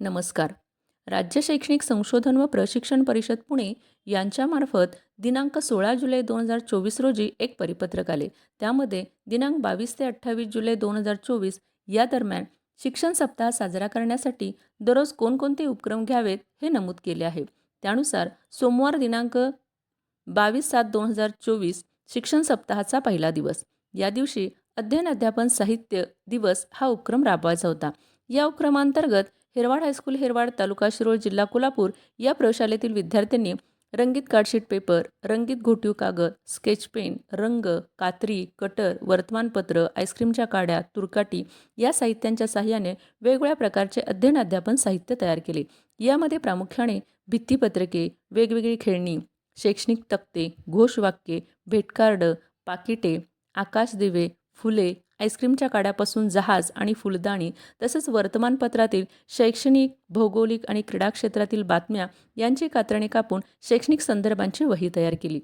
नमस्कार. राज्य शैक्षणिक संशोधन व प्रशिक्षण परिषद पुणे यांच्यामार्फत दिनांक सोळा जुलै दोन हजार चोवीस रोजी एक परिपत्रक आले. त्यामध्ये दिनांक बावीस ते अठ्ठावीस जुलै दोन हजार चोवीस या दरम्यान शिक्षण सप्ताह साजरा करण्यासाठी दररोज कोणकोणते उपक्रम घ्यावेत हे नमूद केले आहे. त्यानुसार सोमवार दिनांक बावीस सात दोन हजार चोवीस शिक्षण सप्ताहाचा पहिला दिवस. या दिवशी अध्ययन अध्यापन साहित्य दिवस हा उपक्रम राबवायचा होता. या उपक्रमांतर्गत हिरवाड हायस्कूल हिरवाड तालुका शिरोळ जिल्हा कोल्हापूर या प्रशालेतील विद्यार्थ्यांनी रंगीत कार्डशीट पेपर रंगीत घोटीव कागद स्केच पेन रंग कात्री कटर वर्तमानपत्र आईस्क्रीमच्या काड्या तुरकाटी या साहित्यांच्या साह्याने वेगवेगळ्या प्रकारचे अध्ययन अध्यापन साहित्य तयार केले. यामध्ये प्रामुख्याने भित्तीपत्रके वेगवेगळी खेळणी शैक्षणिक तक्ते घोषवाक्ये भेटकार्ड पाकिटे आकाशदिवे फुले आईस्क्रीमच्या काड्यापासून जहाज आणि फुलदाणी तसंच वर्तमानपत्रातील शैक्षणिक भौगोलिक आणि क्रीडा क्षेत्रातील बातम्या यांची कात्रणे कापून शैक्षणिक संदर्भांची वही तयार केली.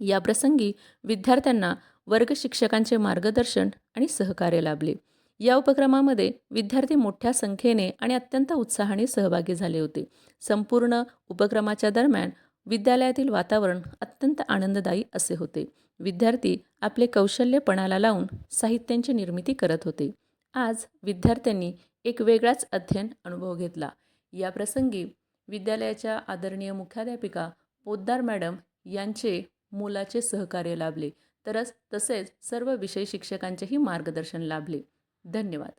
याप्रसंगी विद्यार्थ्यांना वर्ग शिक्षकांचे मार्गदर्शन आणि सहकार्य लाभले. या उपक्रमामध्ये विद्यार्थी मोठ्या संख्येने आणि अत्यंत उत्साहाने सहभागी झाले होते. संपूर्ण उपक्रमाच्या दरम्यान विद्यालयातील वातावरण अत्यंत आनंददायी असे होते. विद्यार्थी आपले कौशल्यपणाला लावून साहित्यांची निर्मिती करत होते. आज विद्यार्थ्यांनी एक वेगळाच अध्ययन अनुभव घेतला. या प्रसंगी विद्यालयाच्या आदरणीय मुख्याध्यापिका पोद्दार मॅडम यांचे मोलाचे सहकार्य लाभले. तरच तसेच सर्व विषय शिक्षकांचेही मार्गदर्शन लाभले. धन्यवाद.